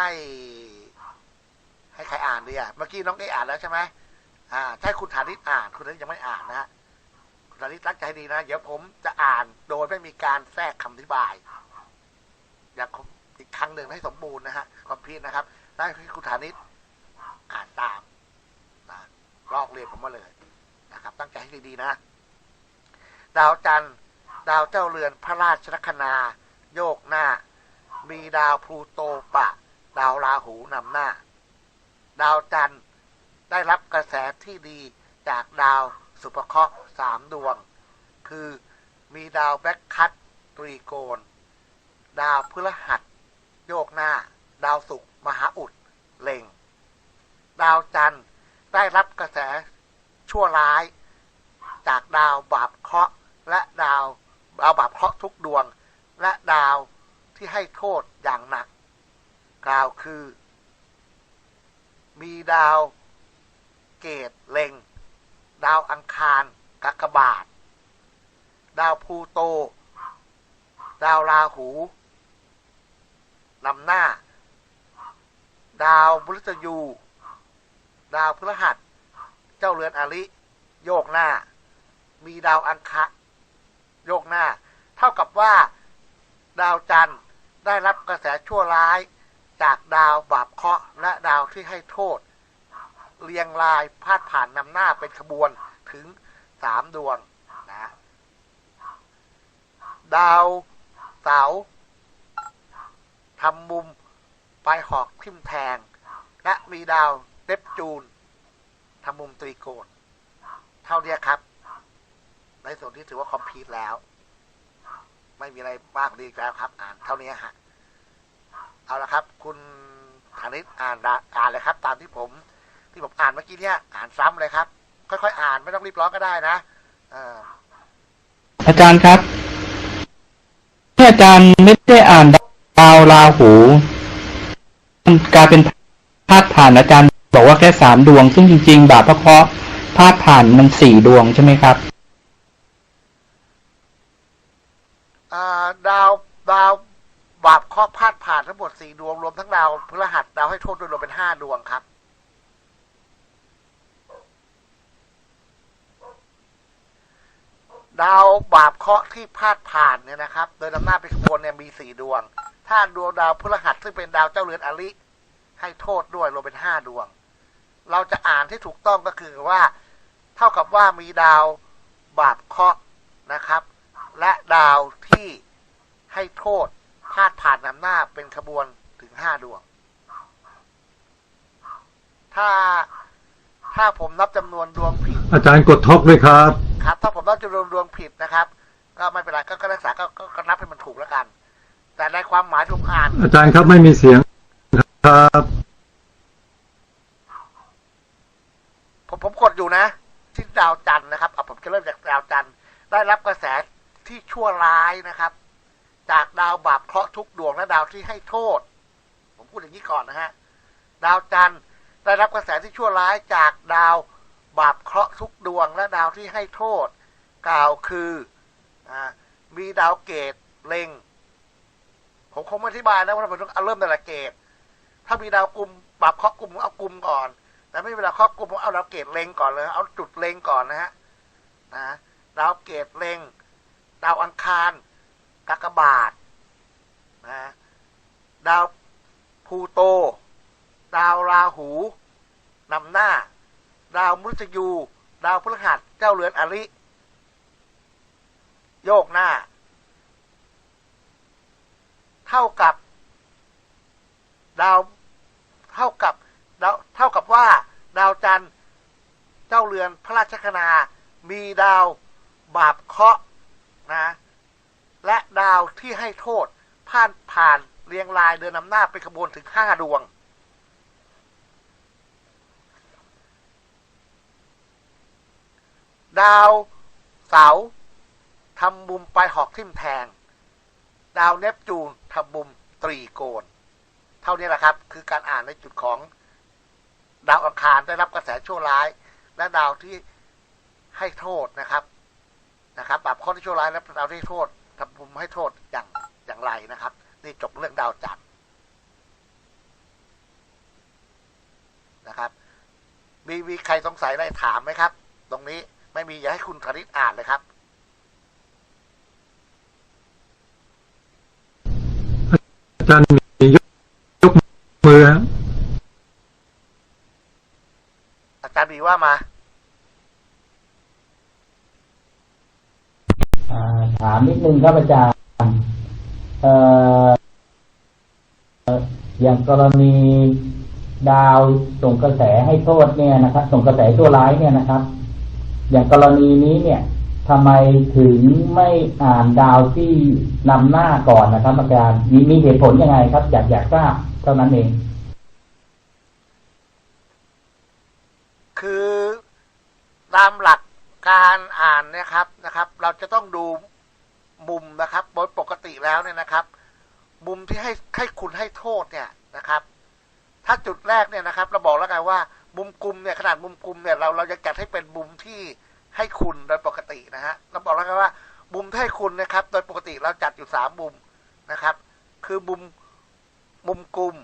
ให้ให้ใครอ่านดีอะเมื่อกี้น้องเออ่านแล้วใช่ไหมอ่าใช่คุณฐานิตอ่าน คุณฐานิตยังไม่อ่านนะฮะคุณฐานิตตั้งใจดีนะ เดี๋ยวผมจะอ่านโดยไม่มีการแทรกคำอธิบายอย่างอีกครั้งหนึ่งให้สมบูรณ์นะฮะคอมพิวนะครับนั่นคือคุณฐานิตอ่านตามนะลอกเรียนผมมาเลยนะครับ ตั้งใจให้ดีๆนะ ดาวจันทร์ดาวเจ้าเรือนพระราชลัคนา โยกหน้า มีดาวพลูโตปะ ดาวราหูนำหน้า ดาวจันทร์ได้รับกระแสที่ดีจากดาวสุภเคราะห์สามดวง คือมีดาวแบ็คคัตตรีโกณดาวพฤหัส โยกหน้า ดาวศุกร์มหาอุดเล็ง ดาวจันทร์ได้รับกระแสชั่วร้าย จากดาวบาปเคราะห์และดาวดาวบาปเคราะห์ทุกดวง และดาวที่ให้โทษอย่างหนัก กล่าวคือ มีดาวเกตเล็ง ดาวอังคารกักบาท ดาวพูโต ดาวราหูนำหน้า ดาวมฤตยู ดาวพฤหัส เจ้าเรือนอริ โยกหน้า มีดาวอังคารโยกหน้า เท่ากับว่า ดาวจันทร์ได้รับกระแสชั่วร้าย จากดาวบาปเคราะห์และดาวที่ให้โทษ เรียงรายพาดผ่านนำหน้าเป็นขบวนถึงสามดวงนะดาวเสาทำมุมปลายหอกทิ่มแทง และมีดาวเนปจูนทำมุมตรีโกณเท่านี้ครับ ในส่วนที่ถือว่าคอมพลีทแล้ว ไม่มีอะไรมากกว่านี้แล้วครับ อ่านเท่านี้ฮะ เอาละครับ คุณธนิตอ่านอ่านเลยครับ ตามที่ผม ที่ผมอ่านเมื่อกี้เนี่ยอ่านซ้ำเลยครับ ค่อยๆ อ่านไม่ต้องรีบร้อนก็ได้นะอออาจารย์ครับที่อาจารย์ไม่ได้อ่านดาวราหูกลายเป็นพาดผ่านอาจารย์ บอกว่าแค่สามดวง ซึ่งจริงๆ บาปพระเคราะห์พาดผ่านมันสี่ดวงใช่ไหมครับ อ่าดาวดาวบาปเค ราะห์พาดผ่านทั้งหมดสี่ดวงรวมทั้งดาวพฤหัสดาวให้โทษโดยรวมเป็นห้าดวงครับ ดาวบาปเคราะห์ที่พาดผ่านเนี่ยนะครับ โดยนำน้าเป็นขบวนเนี่ยมีสี่ดวง ถ้าดวงดาวพฤหัสซึ่งเป็นดาวเจ้าเรือนอลิให้โทษด้วยรวมเป็นห้าดวง เราจะอ่านที่ถูกต้องก็คือว่า เท่ากับว่ามีดาวบาปเคราะห์นะครับ และดาวที่ให้โทษ พาดผ่านนำหน้าเป็นขบวนถึงห้าดวง ถ้าถ้าผมนับจำนวนดวงผิด อาจารย์กดท็อกด้วยครับ ครับ ถ้าผมนับจำนวนดวงผิดนะครับ ก็ไม่เป็นไรก็ก็รักษาก็ก็ก็นับให้มันถูกแล้วกัน แต่ในความหมายที่ผมอ่าน อาจารย์ครับไม่มีเสียงครับผมผมกดอยู่นะที่ดาวจันทร์นะครับเอาผมจะเริ่มจากดาวจันทร์ได้รับกระแสที่ชั่วร้ายนะครับ จากดาวบาปเคราะห์ทุกดวงและดาวที่ให้โทษ ผมพูดอย่างนี้ก่อนนะฮะ ดาวจันทร์ได้รับกระแสที่ชั่วร้ายจากดาวบาปเคราะห์ทุกดวงและดาวที่ให้โทษ กล่าวคืออมีดาวเกตเล็ง ผมคงไม่อธิบายนะว่าผมต้องเอาเริ่มแต่ละเกต ถ้ามีดาวกลุ่มบาปเคราะห์กลุ่มเอากลุ่มก่อน แต่ไม่เวลาครอบกลุ่มผมเอาดาวเกตเล็งก่อนเลย เอาจุดเล็งก่อนนะฮะนะดาวเกตเล็ง ดาวอังคาร กากบาทนะดาวพูโต ดาวราหูนำหน้า ดาวมฤตยู ดาวพฤหัสเจ้าเรือนอริ โยกหน้า เท่ากับ ดาวเท่ากับดาวเท่ากับว่า ดาวจันทร์เจ้าเรือนพระราชคณามีดาวบาปเคาะนะ และดาวที่ให้โทษผ่านผ่านเรียงรายเดินนำหน้าเป็นขบวนถึงห้าดวง ดาวเสาทำมุมปลายหอกทิ่มแทง ดาวเนปจูนทำมุมตรีโกณเท่านี้แหละครับ คือการอ่านในจุดของดาวอังคารได้รับกระแสชั่วร้าย และดาวที่ให้โทษนะครับนะครับแบบข้อที่ชั่วร้ายและดาวที่โทษ ทำผมิให้โทษอย่างอย่างไรนะครับ นี่จบเรื่องดาวจันนะครับ มีมีใครสงสัยอะไรถามไหมครับ ตรงนี้ไม่มีอยากให้คุณธณิตอ่านเลยครับอาจารย์มียกยกมืออาจารย์มีว่ามา ถามนิดนึงครับอาจารย์อย่างกรณีดาวส่งกระแสให้โทษเนี่ยนะครับ ส่งกระแสชั่วร้ายเนี่ยนะครับ อย่างกรณีนี้เนี่ยทำไมถึงไม่อ่านดาวที่นำหน้าก่อนนะครับ อาจารย์มีมีเหตุผลยังไงครับ อยากอยากทราบเท่านั้นเอง คือตามหลักการอ่านนะครับนะครับ เราจะต้องดู มุมนะครับโดยปกติแล้วเนี่ยนะครับ มุมที่ให้ให้คุณให้โทษเนี่ยนะครับ ถ้าจุดแรกเนี่ยนะครับ เราบอกแล้วกันว่า มุมกลุ่มเนี่ยขนาดมุมกลุ่มเนี่ยเราเราจะจัดให้เป็นมุมที่ให้คุณโดยปกตินะฮะเราบอกแล้วกันว่า มุมที่ให้คุณนะครับ โดยปกติเราจัดอยู่สามมุมนะครับ คือมุมมุมกลุ่ม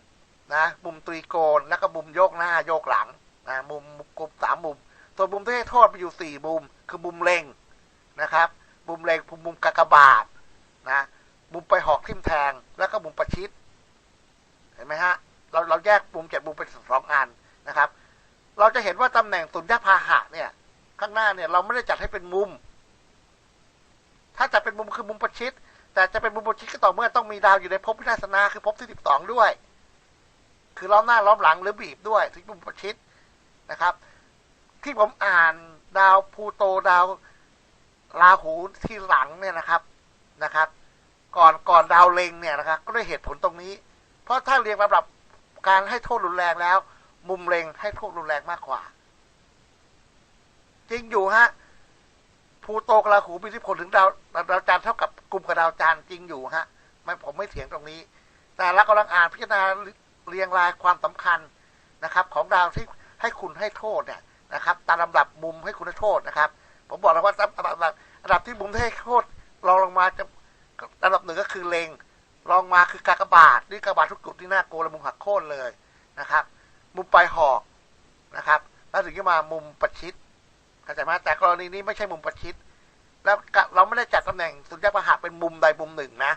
นะมุมตรีโกณแล้วก็มุมโยกหน้าโยกหลังนะมุมกลุ่มสามมุม ตัวมุมที่ให้โทษมีอยู่สี่มุม คือมุมเล็งนะครับ มุมเล็งมุมกากบาทนะมุมไปหอกทิ่มแทง แล้วก็มุมประชิด เห็นไหมฮะ เราเราแยกมุมเจ็ดมุมเป็นสองอันนะครับ เราจะเห็นว่าตำแหน่งสุญญพาหะเนี่ย ข้างหน้าเนี่ย เราไม่ได้จัดให้เป็นมุม ถ้าจัดเป็นมุมคือมุมประชิด แต่จะเป็นมุมประชิดก็ต่อเมื่อต้องมีดาวอยู่ในภพพินาศนาคือภพที่สิบสองด้วย คือล้อมหน้าล้อมหลังหรือบีบด้วยถึงมุมประชิดนะครับ ที่ผมอ่านดาวพูโตดาว ราหูที่หลังเนี่ยนะครับนะครับ ก่อนก่อนดาวเล็งเนี่ยนะครับ ก็ด้วยเหตุผลตรงนี้ เพราะถ้าเรียงลำดับการให้โทษรุนแรงแล้ว มุมเล็งให้โทษรุนแรงมากกว่า จริงอยู่ฮะพลูโตกับราหูมีอิทธิพลถึงดาวดาวจันทร์เท่ากับกลุ่มกับดาวจันทร์จริงอยู่ฮะไม่ผมไม่เถียงตรงนี้ แต่เรากำลังอ่านพิจารณาเรียงรายความสำคัญนะครับ ของดาวที่ให้คุณให้โทษเนี่ยนะครับตามลำดับมุมให้คุณให้โทษนะครับ ผมบอกแล้วว่าอันดับ อันดับที่มุมที่ให้โทษรองลงมาจะอันดับหนึ่งก็คือเลงรองมาคือกากบาทนี่กากบาททุกจุดที่น้าโกและมุมหักโค่นเลยนะครับ มุมปลายหอกนะครับ แล้วถึงจะมามุมประชิดเข้าใจไหมแต่กรณีนี้ไม่ใช่มุมประชิด แล้วเราไม่ได้จัดตำแหน่งสุญญาประหะเป็นมุมใดมุมหนึ่งนะ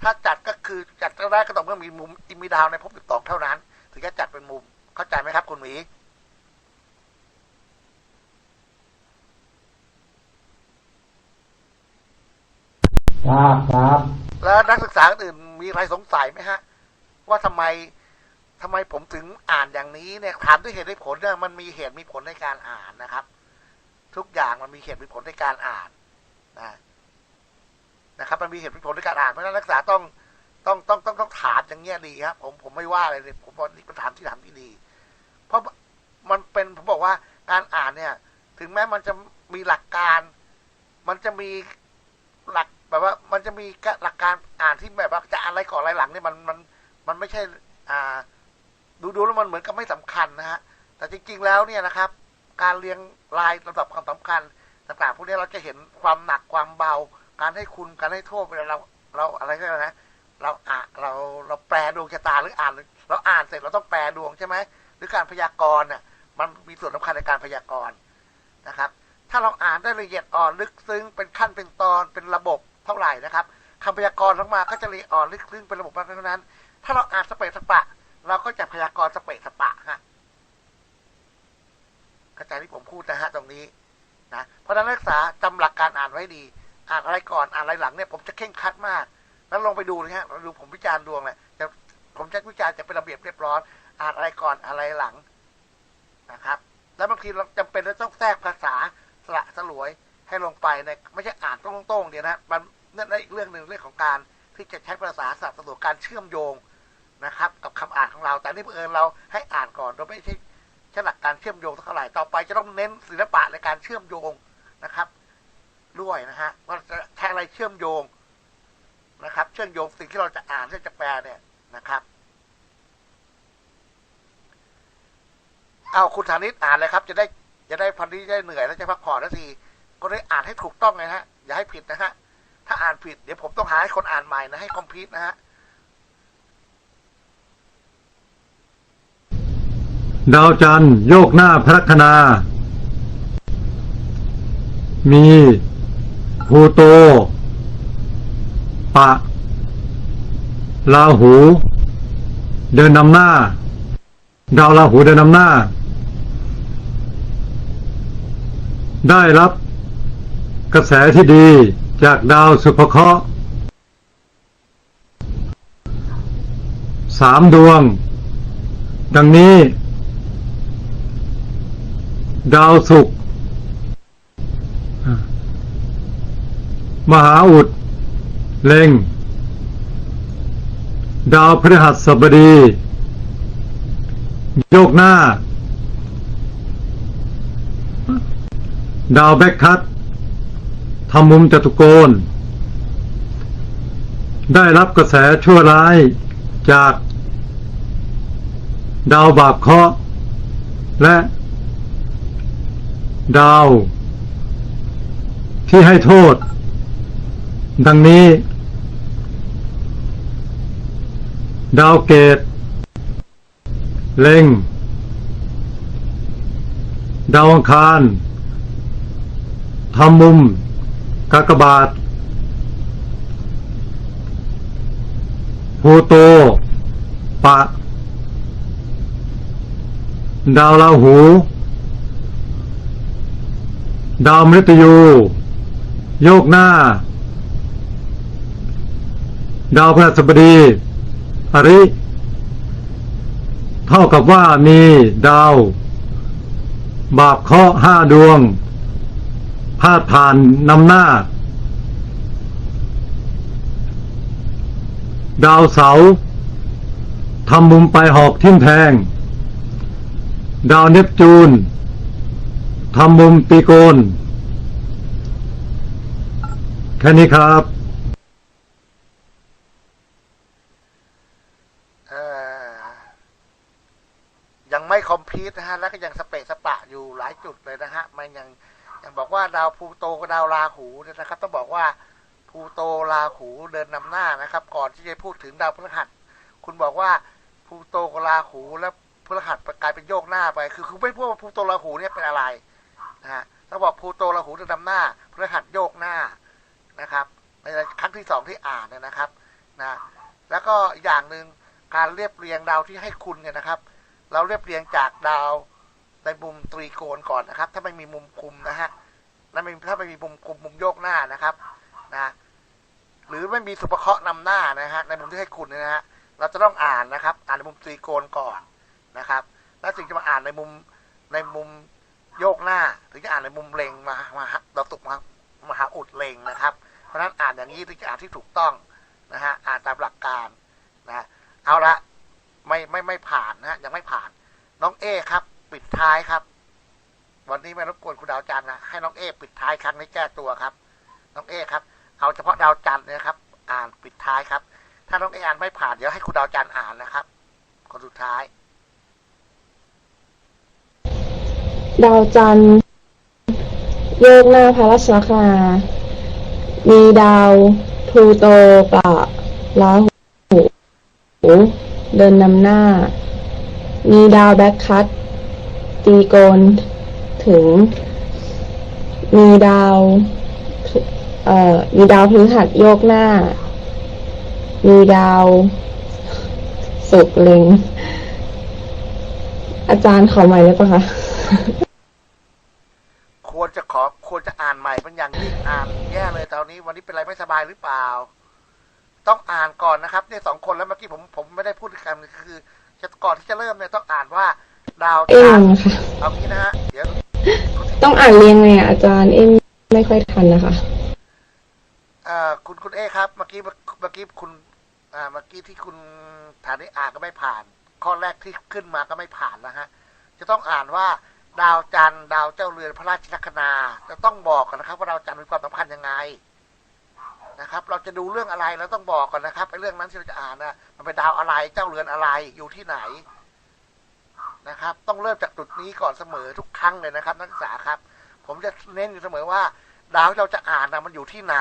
ถ้าจัดก็คือจัดก็ได้ก็ต้องเมื่อมีมุมมีดาวในภพสิบสองเท่านั้น ถึงจะจัดเป็นมุมเข้าใจไหมครับคุณหมี ครับครับแล้วนักศึกษาอื่นมีอะไรสงสัยไหมฮะ ว่าทำไมทำไมผมถึงอ่านอย่างนี้เนี่ยถามด้วยเหตุด้วยผลเนี่ยมันมีเหตุมีผลในการอ่านนะครับ ทุกอย่างมันมีเหตุมีผลในการอ่านนะนะครับ มันมีเหตุมีผลในการอ่านเพราะฉะนั้นนักศึกษาต้องต้องต้องต้องต้องถามอย่างเงี้ยดีครับผมผมไม่ว่าอะไรเลยผมบอกนี่เป็นถามที่ถามที่ดี เพราะมันเป็นผมบอกว่าการอ่านเนี่ย ถึงแม้มันจะมีหลักการ มันจะมีหลัก แบบว่ามันจะมีหลักการอ่านที่แบบว่าจะอะไรก่อนอะไรหลังเนี่ยมันมันมันไม่ใช่ อ่า ดูดูแล้วมันเหมือนกับไม่สำคัญนะฮะ แต่จริง ๆ แล้วเนี่ยนะครับ การเรียงรายลำดับความสำคัญต่างๆพวกนี้เราจะเห็นความหนักความเบา การให้คุณการให้โทษเวลาเราเราอะไรก็ได้วนะเราอ่าเราเราแปลดวงชะตาหรืออ่านเราอ่านเสร็จเราต้องแปลดวงใช่ไหมหรือการพยากรณ์เนี่ยมันมีส่วนสำคัญในการพยากรณ์นะครับ ถ้าเราอ่านได้ละเอียดอ่อนลึกซึ้งเป็นขั้นเป็นตอนเป็นระบบ เท่าไหร่นะครับคำพยากรณ์ทั้งมาก็จะละเอียดอ่อนลึกซึ้งเป็นระบบมากเท่านั้น ถ้าเราอ่านสเปะสปะ เราก็จะพยากรณ์สเปะสปะฮะเข้าใจที่ผมพูดนะฮะตรงนี้นะเพราะนั้นนักศึกษาจำหลักการอ่านไว้ดี อ่านอะไรก่อนอ่านอะไรหลังเนี่ยผมจะเข่งคัดมาก แล้วลงไปดูนะฮะดูผมวิจารณ์ดวงเนี่ยจะผมจะวิจารณ์จะเป็นระเบียบเรียบร้อยอ่านอะไรก่อนอะไรหลังนะครับ แล้วบางทีเราจำเป็นจะต้องแทรกภาษาสละสลวยให้ลงไปในไม่ใช่อ่านตรงๆเดียวนะมัน นั่นอีกเรื่องหนึ่งเรื่องของการที่จะใช้ภาษาสละสลวยการเชื่อมโยงนะครับ กับคำอ่านของเรา แต่นี่เพื่อเราให้อ่านก่อน เราไม่ใช่ใช้หลักการเชื่อมโยงเท่าไหร่ต่อไปจะต้องเน้นศิลปะในการเชื่อมโยงนะครับ ด้วยนะฮะว่าจะใช้อะไรเชื่อมโยงนะครับ เชื่อมโยงสิ่งที่เราจะอ่านที่จะแปลเนี่ยนะครับเอาคุณธานิตอ่านเลยครับ จะได้จะได้พันที่ได้เหนื่อยแล้วจะพักผ่อนนาทีก็ได้อ่านให้ถูกต้องไงฮะอย่าให้ผิดนะฮะ ถ้าอ่านผิดเดี๋ยวผมต้องหาให้คนอ่านใหม่นะให้คอมพิวต์นะฮะดาวจันทร์โยกหน้าพระคนา มีพูโต ปะ ลาหู เดินนำหน้า ดาวราหูเดินนำหน้า ได้รับกระแสที่ดี จากดาวสุภเคราะห์สามดวง ดังนี้ ดาวศุกร์มหาอุด เล็ง ดาวพฤหัสบดี โยกหน้า ดาวแบกคัต ทำมุมจตุโกน ได้รับกระแสชั่วร้ายจาก ดาวบาปเคราะห์และ ดาว ที่ให้โทษ ดังนี้ ดาวเกต เล็ง ดาวอังคารทำมุม กากบาทพลูโต ปะ ดาวราหู ดาวมฤตยู โยกหน้า ดาวพฤหัสบดีอริ เท่ากับว่ามีดาว บาปเคราะห์ห้าดวง พาดผ่านนำหน้า ดาวเสาทำมุมไปหอกทิ่มแทง ดาวเนปจูนทำมุมตีโกน แค่นี้ครับยังไม่คอมพลีทนะฮะ แล้วก็ยังสเปะสปะอยู่หลายจุดเลยนะฮะ มันยัง บอกว่าดาวพูโตกับดาวราหูเนี่ยนะครับต้องบอกว่าพูโตราหูเดินนำหน้านะครับ ก่อนที่จะพูดถึงดาวพฤหัส คุณบอกว่าพูโตกับราหูแล้วพฤหัสกลายเป็นโยกหน้าไป คือคือไม่พูดว่าพูโตราหูเนี่ยเป็นอะไรนะฮะต้องบอกพูโตราหูเดินนำหน้าพฤหัสโยกหน้านะครับในครั้งที่สองที่อ่านเนี่ยนะครับนะแล้วก็อีกอย่างหนึ่งการเรียบเรียงดาวที่ให้คุณเนี่ยนะครับ เราเรียบเรียงจากดาวในมุมตรีโกณก่อนนะครับ ถ้าไม่มีมุมคุมนะฮะ ถ้าไม่ถ้าไม่มีมุมคุมมุมโยกหน้านะครับนะหรือไม่มีสุปเคราะห์นำหน้านะฮะในมุมที่ให้คุณเนี่ยนะฮะเราจะต้องอ่านนะครับ อ่านในมุมตรีโกณก่อนนะครับ แล้วถึงจะมาอ่านในมุมในมุมโยกหน้า ถึงจะอ่านในมุมเลงมามาเราตุกมามาหาอุดเลงนะครับ เพราะฉะนั้นอ่านอย่างนี้ถึงจะอ่านที่ถูกต้องนะฮะอ่านตามหลักการนะเอาละไม่ไม่ไม่ผ่านนะฮะยังไม่ผ่าน น้องเอครับ ปิดท้ายครับ วันนี้ไม่รบกวนคุณดาวจันทร์นะให้น้องเอปิดท้ายครั้งนี้แก้ตัวครับ น้องเอครับ เอาเฉพาะดาวจันทร์เนี่ยครับ อ่านปิดท้ายครับ ถ้าน้องเออ่านไม่ผ่านเดี๋ยวให้คุณดาวจันทร์อ่านนะครับคนสุดท้าย ดาวจันทร์โยกหน้าพระราชลัคามีดาวพลูโตปะลาหูเดินนำหน้า มีดาวแบ็คคัตตีโกน ถึง มีดาวเอ่อมีดาวพฤหัสโยกหน้า มีดาวสุกร์เล็ง อาจารย์ขอใหม่ได้ปะคะ ควรจะขอควรจะอ่านใหม่เป็นอย่างยิ่งอ่านแย่เลยตอนนี้ วันนี้เป็นไรไม่สบายหรือเปล่า ต้องอ่านก่อนนะครับ เนี่ยสองคนแล้วเมื่อกี้ผมผมไม่ได้พูดกันคือจะก่อนที่จะเริ่มเนี่ยต้องอ่านว่า ดาวเอ็จัมนทร์ค่ะเอางี้นะฮะเดี๋ยว ต้องอ่านเรียงไงอะอาจารย์เอ็มไม่ค่อยทันนะคะ เอ่อคุณคุณเอครับเมื่อกี้เมื่อกี้คุณอ่าเมื่อกี้ที่คุณฐานนี้อ่านก็ไม่ผ่าน ข้อแรกที่ขึ้นมาก็ไม่ผ่านนะฮะจะต้องอ่านว่าดาวจันทร์ดาวเจ้าเรือนพระราชลัคนา จะต้องบอกกันนะครับ ว่าดาวจันทร์มีความสำคัญยังไงนะครับ เราจะดูเรื่องอะไรเราต้องบอกก่อนนะครับไอ้เรื่องนั้นที่เราจะอ่านนะมันเป็นดาวอะไรเจ้าเรือนอะไรอยู่ที่ไหน นะครับ ต้องเริ่มจากจุดนี้ก่อนเสมอทุกครั้งเลยนะครับ นักศึกษาครับ ผมจะเน้นอยู่เสมอว่า ดาวที่เราจะอ่านนะมันอยู่ที่ไหน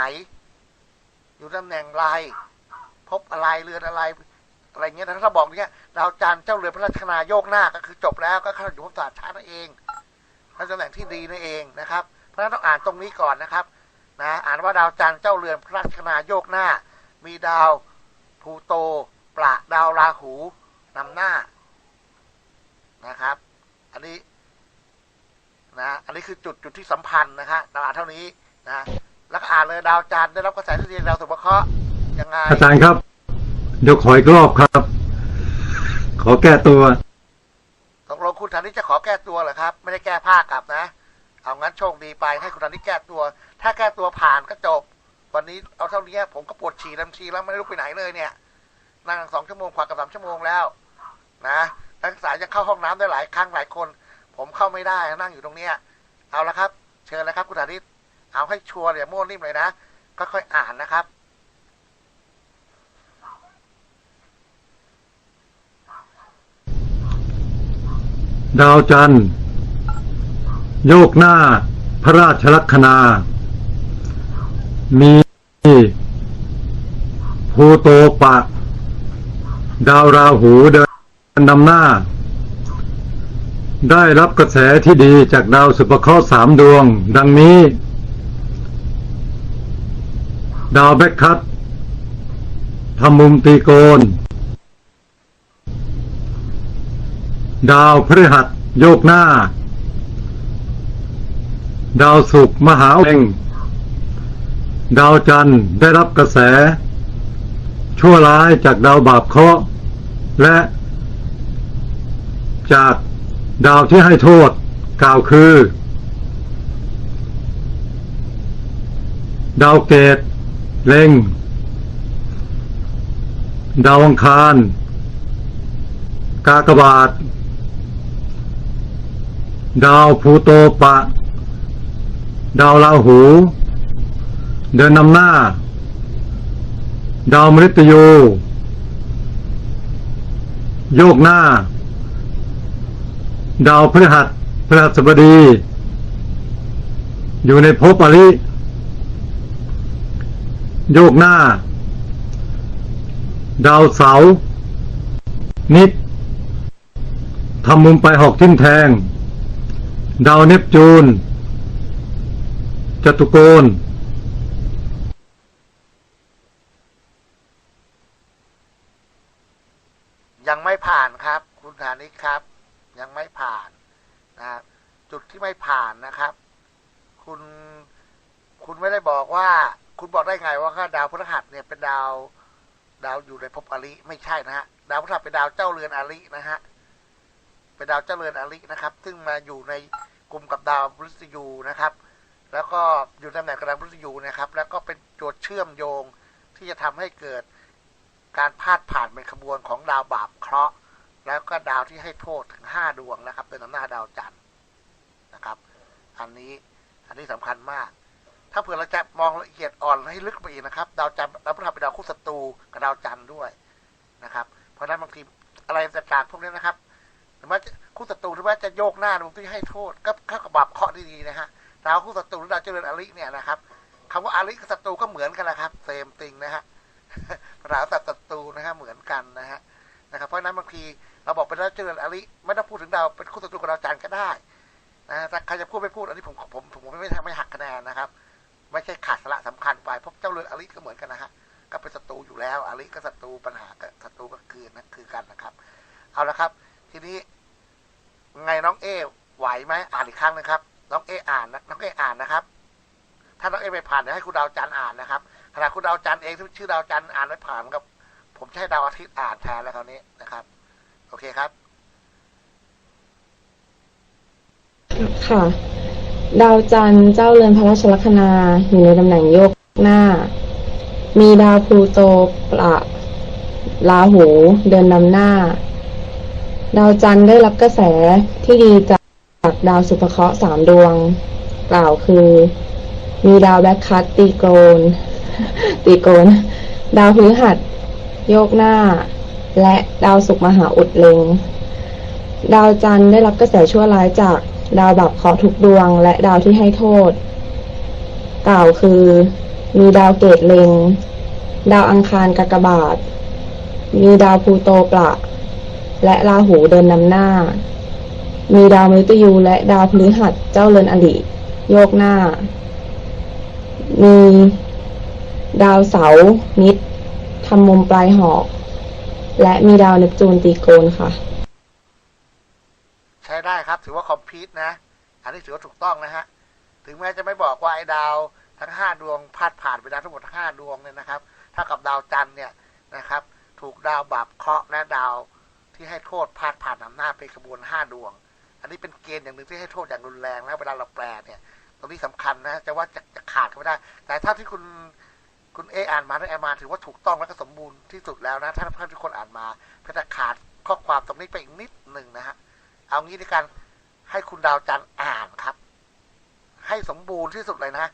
อยู่ตำแหน่งไรพบอะไรเรือนอะไร อะไรเงี้ยนะถ้าเราบอกเนี้ยดาวจันทร์เจ้าเรือนพระราชนาโยกหน้าก็คือจบแล้วก็เข้าอยู่ภพศาสตร์ชาตินั่นเองนั่นตำแหน่งที่ดีนั่นเองนะครับ เพราะฉะนั้นต้องอ่านตรงนี้ก่อนนะครับนะอ่านว่าดาวจันทร์เจ้าเรือนพระราชนาโยกหน้า มีดาวพลูโต ประดาวราหูนำหน้า นะครับ อันนี้นะอันนี้คือจุดจุดที่สัมพันธ์นะฮะเราอ่านเท่านี้นะแล้วก็อ่านเลยดาวจันทร์ได้รับกระแสที่ดีดาวสุภเคราะห์ยังไงอาจารย์ครับ เดี๋ยวขออีกรอบครับ ขอแก้ตัวตกลงคุณธนิตจะขอแก้ตัวเหรอครับ ไม่ได้แก้ผ้ากลับนะเอางั้นโชคดีไปให้คุณธนิตแก้ตัว ถ้าแก้ตัวผ่านก็จบ วันนี้เอาเท่านี้ผมก็ปวดฉี่ลำชีแล้วไม่ได้ลุกไปไหนเลยเนี่ยนั่งสองชั่วโมงกว่ากับสามชั่วโมงแล้ว นะ นักศึกษายังเข้าห้องน้ำได้หลายครั้งหลายคน ผมเข้าไม่ได้นั่งอยู่ตรงเนี้ยเอาละครับ เชิญเลยครับคุณธนิตเอาให้ชัวร์อย่าโม้นิ่มเลยนะก็ค่อยๆอ่านนะครับดาวจันทร์ โยกหน้า พระราชลัคนา มีพลูโตปะ ดาวราหูเดิน นำหน้า ได้รับกระแสที่ดีจากดาวสุภเคราะห์สามดวง ดังนี้ ดาวแบคคัตทำมุมตีโกน ดาวพฤหัสโยกหน้า ดาวศุกร์มหาเองดาวจันทร์ได้รับกระแส ชั่วร้ายจากดาวบาปเคราะห์และ จากดาวที่ให้โทษกล่าวคือ ดาวเกตเล็ง ดาวอังคาร กากบาท ดาวพูโตปะ ดาวราหู เดินนำหน้า ดาวมฤตยู โยกหน้า ดาวพฤหัสพฤหัสบดี อยู่ในภพอริโยกหน้า ดาวเสา นิดทำมุมไปหอกทิ่มแทง ดาวเนปจูนจตุโกนยังไม่ผ่านครับ คุณธานิตครับ ไม่ผ่านนะครับจุดที่ไม่ผ่านนะครับ คุณคุณไม่ได้บอกว่า คุณบอกได้ไงว่าดาวพฤหัสเนี่ยเป็นดาวดาวอยู่ในภพอริไม่ใช่นะฮะดาวพฤหัสเป็นดาวเจ้าเรือนอรินะฮะเป็นดาวเจ้าเรือนอรินะครับ ซึ่งมาอยู่ในกลุ่มกับดาวพฤษยูนะครับ แล้วก็อยู่ตำแหน่งกับดาวพฤษยูนะครับ แล้วก็เป็นโจทย์เชื่อมโยงที่จะทำให้เกิดการพาดผ่านเป็นขบวนของดาวบาปเคราะห์ แล้วก็ดาวที่ให้โทษถึงห้าดวงนะครับ เป็นอำนาจดาวจันทร์นะครับ อันนี้อันนี้สำคัญมาก ถ้าเผื่อเราจะมองละเอียดอ่อนให้ลึกไปอีกนะครับ ดาวจันทร์ดาวพฤหัสเป็นดาวคู่ศัตรูกับดาวจันทร์ด้วยนะครับ เพราะฉะนั้นบางทีอะไรต่างๆพวกนี้นะครับหรือว่าคู่ศัตรูหรือว่าจะโยกหน้าดวงที่ให้โทษ ก็เข้ากับบาปเคาะดีๆนะฮะดาวคู่ศัตรูหรือดาวเจริญอริเนี่ยนะครับคำว่าอริกับศัตรูก็เหมือนกันนะครับเซมติงนะฮะภาษาศัตรูนะฮะเหมือนกันนะฮะนะครับ เพราะนั้นบางที เราบอกเป็นดาวเจริญอริไม่ต้องพูดถึงดาวเป็นคู่ศัตรูกับดาวจันทร์ก็ได้นะแต่ใครจะพูดไม่พูดอันนี้ผมผมผมผมไม่ทำไม่หักคะแนนนะครับ ไม่ใช่ขาดสาระสำคัญไปเพราะเจ้าเรือนอริก็เหมือนกันนะฮะก็เป็นศัตรูอยู่แล้วอริก็ศัตรูปัญหาก็ศัตรูก็คือนะคือกันนะครับ เอาละครับ ทีนี้ไงน้องเอไหวไหมอ่านอีกครั้งนะครับ น้องเออ่านนะน้องเออ่านนะครับ ถ้าน้องเอไม่ผ่านเดี๋ยวให้คุณดาวจันทร์อ่านนะครับขณะคุณดาวจันทร์เองที่ชื่อดาวจันทร์อ่านไม่ผ่านกับ ผมจะใช้ดาวอาทิตย์อ่านแทนแล้วคราวนี้นะครับ อเคครับ ค่ะ ดาวจันทร์เจ้าเรือนพระราชลัคนาอยู่ในตำแหน่งโยกหน้า มีดาวพลูโตประลาหูเดินนำหน้า ดาวจันทร์ได้รับกระแสที่ดีจากดาวสุภเคราะห์สามดวง กล่าวคือ มีดาวแบ็คคัตตีโกนตีโกน ดาวพฤหัสโยกหน้า และดาวศุกร์มหาอุดเล็ง ดาวจันทร์ได้รับกระแสชั่วร้ายจากดาวบาปเคราะห์ทุกดวง และดาวที่ให้โทษ กล่าวคือ มีดาวเกตเล็ง ดาวอังคารกากบาท มีดาวพูโตประและราหูเดินนำหน้า มีดาวมฤตยูและดาวพฤหัสเจ้าเรือนอริโยกหน้า มีดาวเสาร์มิตรทำมุมปลายหอก และมีดาวเนปจูนตีโกนค่ะ ใช้ได้ครับ ถือว่าคอมพิวนะ อันนี้ถือว่าถูกต้องนะฮะ ถึงแม้จะไม่บอกว่าไอ้ดาวทั้งห้าดวงพาดผ่านไปดาวทั้งหมดห้าดวงเนี่ยนะครับ ถ้ากับดาวจันทร์เนี่ยนะครับ ถูกดาวบาปเคราะห์และดาวที่ให้โทษพาดผ่านนำหน้าไปขบวนห้าดวง อันนี้เป็นเกณฑ์อย่างหนึ่งที่ให้โทษอย่างรุนแรงนะเวลาเราแปลเนี่ย ตรงนี้สำคัญนะ จะว่าจะจะขาดก็ไม่ได้ แต่ถ้าที่คุณ คุณเออ่านมาได้อ่านมาถือว่าถูกต้องและก็สมบูรณ์ที่สุดแล้วนะ ถ้าท่านทุกคนอ่านมาเพื่อจะขาดข้อความตรงนี้ไปอีกนิดหนึ่งนะฮะเอางี้ในการให้คุณดาวจันอ่านครับ ให้สมบูรณ์ที่สุดเลยนะ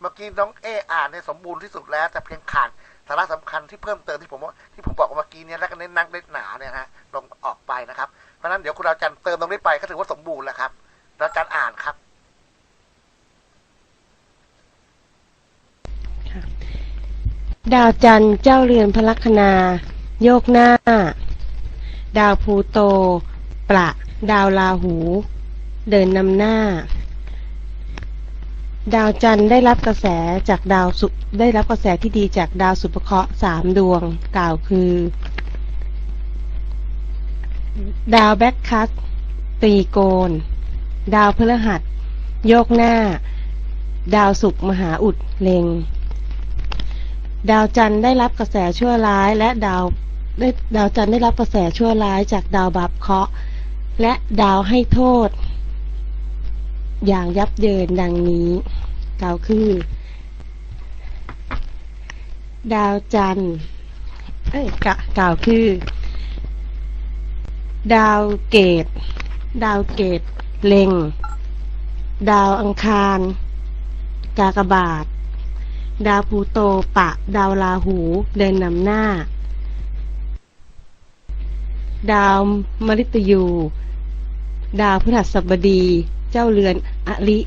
เมื่อกี้น้องเออ่านเนี่ยสมบูรณ์ที่สุดแล้ว แต่เพียงขาดสาระสำคัญที่เพิ่มเติมที่ผมที่ผมบอกเมื่อกี้เนี่ยแล้วก็เน้นนักเน้นหนาเนี่ยนะฮะลงออกไปนะครับเพราะนั้นเดี๋ยวคุณดาวจันเติมตรงนี้ไปก็ถือว่าสมบูรณ์แล้วครับดาวจันอ่านครับ ดาวจันทร์เจ้าเรือนพลัคนา โยกหน้า ดาวพูโต ประ ดาวราหู เดินนำหน้า ดาวจันทร์ได้รับกระแสจากดาวสุได้รับกระแสที่ดีจากดาวสุภเคราะห์สามดวง กล่าวคือ ดาวแบ็คคัสตีโกน ดาวพฤหัส โยกหน้า ดาวศุกมหาอุดเลง ดาวจันทร์ได้รับกระแสชั่วร้าย และดาวได้ดาวจันทร์ได้รับกระแสชั่วร้ายจากดาวบาปเคราะห์และดาวให้โทษ อย่างยับเยินดังนี้กล่าวคือ ดาวจันทร์เอ้ยกะกล่าวคือ ดาวเกต ดาวเกตเล็ง ดาวอังคาร กากบาท ดาวพูโตปะ ดาวราหู เดินนำหน้า ดาวมฤตยู ดาวพฤหัสบดี เจ้าเรือนอริ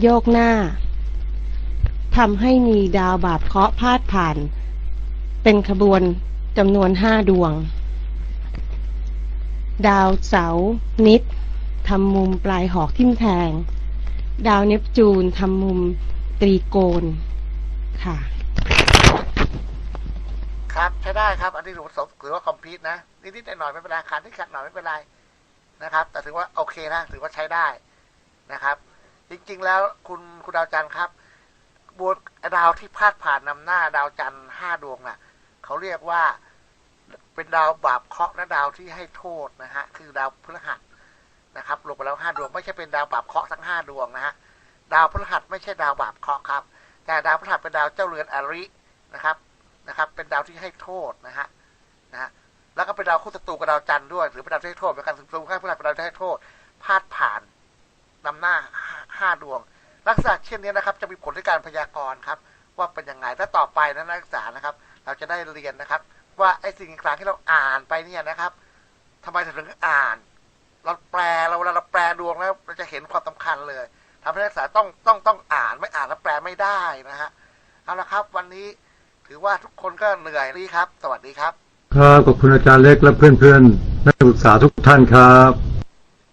โยกหน้าทำให้มีดาวบาปเคาะพาดผ่าน เป็นขบวนจำนวนห้าดวง ดาวเสาร์นิดทำมุมปลายหอกทิ่มแทง ดาวเนปจูนทำมุม ตรีโกนค่ะ ครับใช้ได้ครับ อันนี้ถือว่าสมถือว่าคอมพิวนะนิดๆหน่อยๆไม่เป็นไรขาดที่ขาดหน่อยไม่เป็นไรนะครับ แต่ถือว่าโอเคนะถือว่าใช้ได้นะครับ จริง ๆ แล้วคุณคุณดาวจันทร์ครับบวดาวที่พาดผ่านนำหน้าดาวจันทร์ห้าดวงน่ะเขาเรียกว่าเป็นดาวบาปเคราะห์และดาวที่ให้โทษนะฮะคือดาวพฤหัสนะครับลงไปแล้วห้าดวง ไม่ใช่เป็นดาวบาปเคราะห์ทั้งห้าดวงนะฮะ ดาวพฤหัสไม่ใช่ดาวบาปเคราะห์ครับ แต่ดาวพฤหัสเป็นดาวเจ้าเรือนอรินะครับนะครับ เป็นดาวที่ให้โทษนะฮะนะฮะแล้วก็เป็นดาวคู่ศัตรูกับดาวจันทร์ด้วย หรือเป็นดาวที่ให้โทษเป็นการศัตรูให้พฤหัสเป็นดาวที่ให้โทษพาดผ่านนำหน้าห้าดวง ลักษณะเช่นนี้นะครับ จะมีผลในการพยากรณ์ครับ ว่าเป็นยังไงถ้าต่อไปนะนักศึกษานะครับ เราจะได้เรียนนะครับ ว่าไอ้สิ่งต่างๆที่เราอ่านไปเนี่ยนะครับทำไมถึงอ่าน เราแปลเราเวลาเราแปลดวงแล้วเราจะเห็นความสำคัญเลย ทำให้นักศึกษาต้องต้องต้องอ่านไม่อ่านแล้วแปลไม่ได้นะฮะเอาละครับ วันนี้ถือว่าทุกคนก็เหนื่อยนี่ครับ สวัสดีครับ ครับขอบคุณอาจารย์เล็กและเพื่อนๆนักศึกษาทุกท่านครับ